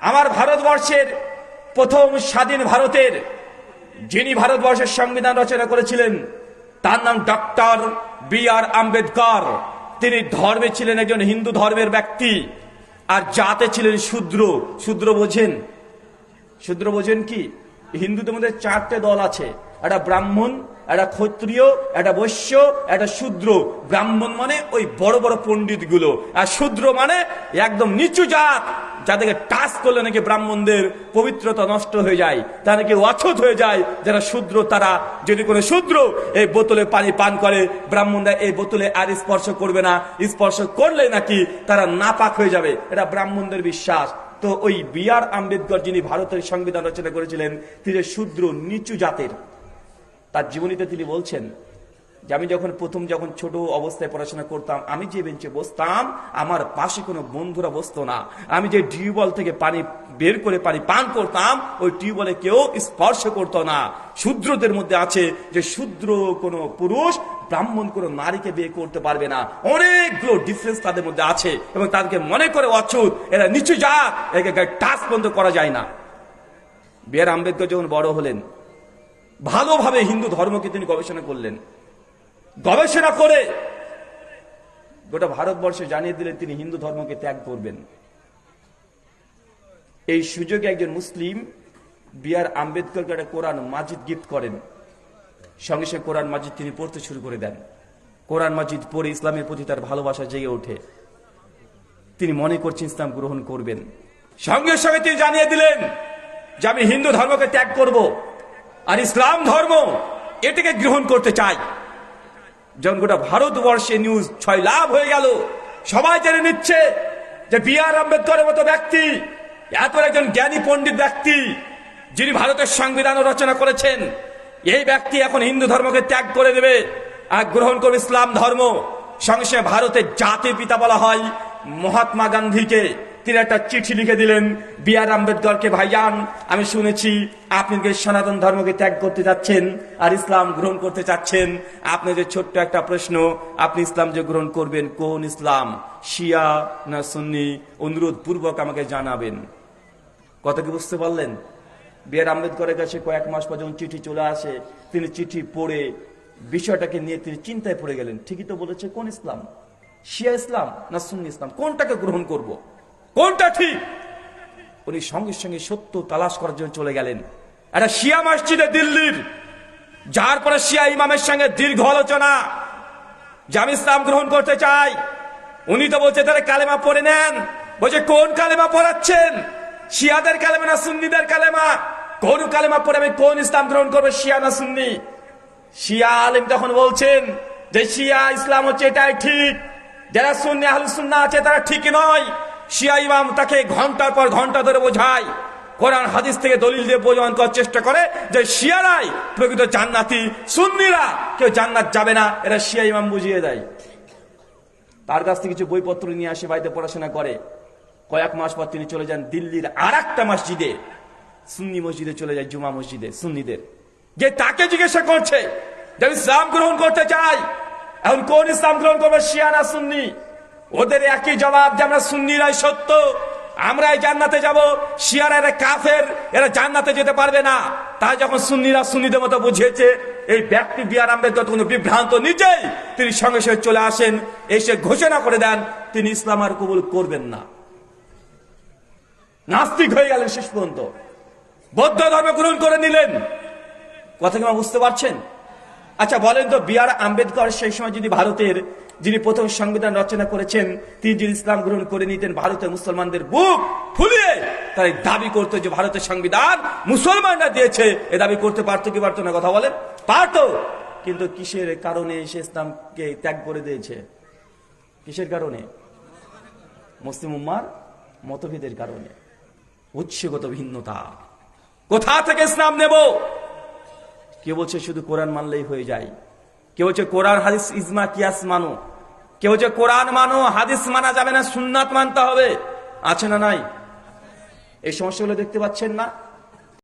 আমার ভারতবর্ষের প্রথম স্বাধীন ভারতের যিনি ভারতবর্ষের সংবিধান রচনা করেছিলেন, তার নাম ডক্টর বি আর আম্বেদকর। তিনি ধর্মে ছিলেন একজন হিন্দু ধর্মের ব্যক্তি আর জাতে ছিলেন শূদ্র। শূদ্র বোঝেন। শূদ্র বোঝেন কি? হিন্দুদের মধ্যে চারটে দল আছে। একটা ব্রাহ্মণ, একটা ক্ষত্রিয়, একটা বৈশ্য, একটা শূদ্র। ব্রাহ্মণ মানে ওই বড় বড় পণ্ডিতগুলো আর শূদ্র মানে একদম নিচু জাত, যাদেরকে টাচ করলে নাকি ব্রাহ্মণদের পবিত্রতা নষ্ট হয়ে যায়, তারা নাকি অছুত হয়ে যায়। যারা শূদ্র, তারা যদি কোনো শূদ্র এই বোতলে পানি পান করে, ব্রাহ্মণরা এই বোতলে আর স্পর্শ করবে না। স্পর্শ করলে নাকি তারা নাপাক হয়ে যাবে। এটা ব্রাহ্মণদের বিশ্বাস। তো ওই বি আর আম্বেদকর যিনি ভারতের সংবিধান রচনা করেছিলেন, তিনি শূদ্র, নিচু জাতের। তার জীবনীতে তিনি বলছেন যে আমি যখন প্রথম যখন ছোট অবস্থায় পড়াশোনা করতাম, আমি যে বেঞ্চে বসতাম, আমার পাশে কোনো বন্ধুরা বসতো না। আমি যে টিউবওয়েল থেকে পানি বের করে পানি পান করতাম, ওই টিউবওয়েলে কেউ স্পর্শ করতো না। শূদ্রদের মধ্যে আছে যে শূদ্র কোনো পুরুষ, ব্রাহ্মণ কোনো নারীকে বিয়ে করতে পারবে না। অনেকগুলো ডিফারেন্স তাদের মধ্যে আছে এবং তাদেরকে মনে করে অচ্ছুত এরা নিচু জাত একে টাচ বন্ধ করা যায় না। বিআর আম্বেদকর যখন বড় হলেন ভালোভাবে হিন্দু ধর্মকে তিনি গবেষণা করলেন। গবেষণা করে গোটা ভারতবর্ষে জানিয়ে দিলেন তিনি হিন্দু ধর্মকে ত্যাগ করবেন। এই সুযোগে একজন মুসলিম বিআর আম্বেদকরকে একটা কোরআন মাজিদ গিফট করেন। সঙ্গে সঙ্গে কোরআন মাজিদ তিনি পড়তে শুরু করে দেন। কোরআন মাজিদ পড়ে ইসলামের প্রতি তার ভালোবাসা জেগে ওঠে। তিনি মনে করছেন ইসলাম গ্রহণ করবেন। সঙ্গে সঙ্গে তিনি জানিয়ে দিলেন যে আমি হিন্দু ধর্মকে ত্যাগ করব। আর ইসলাম ধর্ম এটাকে গ্রহণ করতে চাই যখন গোটা ভারতবর্ষে নিউজ ছয় লাভ হয়ে গেল, সবাই জেনে নিচ্ছে যে বি আর আম্বেদকরের মতো ব্যক্তি, এত একজন জ্ঞানী পণ্ডিত ব্যক্তি, যিনি ভারতের সংবিধান রচনা করেছেন, এই ব্যক্তি এখন হিন্দু ধর্মকে ত্যাগ করে দেবে আর গ্রহণ করবে ইসলাম ধর্ম। সঙ্গে ভারতের জাতির পিতা বলা হয় মহাত্মা গান্ধীকে। তিনি একটা চিঠি লিখে দিলেন, বি আর আম্বেদকরকে, ভাইয়ান, আমি শুনেছি আপনি সনাতন ধর্মকে ত্যাগ করতে যাচ্ছেন আর ইসলাম গ্রহণ করতে চাচ্ছেন। আপনি যে ছোট্ট একটা প্রশ্ন, আপনি ইসলাম যে গ্রহণ করবেন কোন ইসলাম? শিয়া না সুন্নি? অনুরোধ পূর্বক আমাকে জানাবেন। কত কি বুঝতে পারলেন? বি আর আম্বেদকরের কাছে কয়েক মাস পর যখন চিঠি চলে আসে, তিনি চিঠি পড়ে বিষয়টাকে নিয়ে তিনি চিন্তায় পড়ে গেলেন, ঠিকই তো বলেছে, কোন ইসলাম? শিয়া ইসলাম না সুন্নি ইসলাম? কোনটাকে গ্রহণ করব। কোনটা ঠিক? উনি সঙ্গে সঙ্গে সত্য তালাশ করার জন্য চলে গেলেন। একটা শিয়া মসজিদে দিল্লির, যার পরে শিয়া ইমামের সঙ্গে দীর্ঘ আলোচনা। যে আমি ইসলাম গ্রহণ করতে চাই উনি তো বলছে, তাহলে কালেমা পড়ে নেন। বলছে, কোন কালেমা পড়াচ্ছেন? শিয়াদের কালেমা না সুন্নিদের কালেমা? কোন কালেমা পড়ে আমি কোন ইসলাম গ্রহণ করব, শিয়া না সুন্নি? শিয়া আলিম তখন বলছেন যে, শিয়া ইসলাম হচ্ছে এটাই ঠিক। যারা সুন্নি আহল সুন্না আছে, তারা ঠিক নয়। শিয়া ইমাম তাকে ঘণ্টার পর ঘণ্টা ধরে বোঝায়। কোরআন হাদিস থেকে দলিল দিয়ে বোঝান করার চেষ্টা করে যে শিয়ারাই প্রকৃত জান্নাতি, সুন্নিরা। কেউ জান্নাত যাবে না, এরা শিয়া ইমাম বুঝিয়ে দেয়। তার কাছ থেকে কিছু বইপত্র নিয়ে আসে বাড়িতে পড়াশোনা করে। কয়েক মাস পর তিনি চলে যান দিল্লির আর একটা মসজিদে। সুন্নি মসজিদে চলে যায়, জুমা মসজিদে, সুন্নিদের। যে তাকে জিজ্ঞাসা করছে যে ইসলাম গ্রহণ করতে চাই। এখন কোন ইসলাম গ্রহণ করবে, শিয়া না সুন্নি? ওদের একই জবাব যে আমরা সুন্নিরাই সত্য, আমরাই জান্নাতে যাব, শিয়ারা এরা কাফের, এরা জান্নাতে যেতে পারবে না। তাই যখন সুন্নিরা সুন্নিদের মতো বুঝিয়েছে, এই ব্যক্তি বিয়ার আম্বেদকর কোনো বিভ্রান্ত নিজেই। তিনি সঙ্গে সঙ্গে চলে আসেন, এসে ঘোষণা করে দেন, তিনি ইসলাম আর কবুল করবেন না। নাস্তিক হয়ে গেলেন শেষ পর্যন্ত। বৌদ্ধ ধর্ম গ্রহণ করে নিলেন। কথা কি বুঝতে পারছেন? আচ্ছা বলেন তো, বি আর আম্বেদকর সেই সময় যদি ভারতের, যিনি প্রথম সংবিধান রচনা করেছেন, তিনি যদি ইসলাম গ্রহণ করে নিতেন ভারতের মুসলমানদের বুক ফুলিয়ে তাই দাবি করতো যে ভারতের সংবিধান মুসলমানরা দিয়েছে। এ দাবি করতে পারতো কি পারতো না, কথা বলেন? পারতো। কিন্তু কিসের কারণে সে ইসলামকে ত্যাগ করে দিয়েছে? কিসের কারণে? মুসলিম উম্মার মতভেদের কারণে। উৎসগত ভিন্নতা। কোথা থেকে ইসলাম নেব? কে বলছে শুধু কোরআন মানলেই হয়ে যায়। কেউ বলছে কোরআন, হাদিস, ইজমা, কিয়াস মানো। কেউ বলছে কোরআন মানো, হাদিস মানা যাবে না, সুন্নাত মানতে হবে। আছে না নাই? এই সমস্যাগুলো দেখতে পাচ্ছেন না?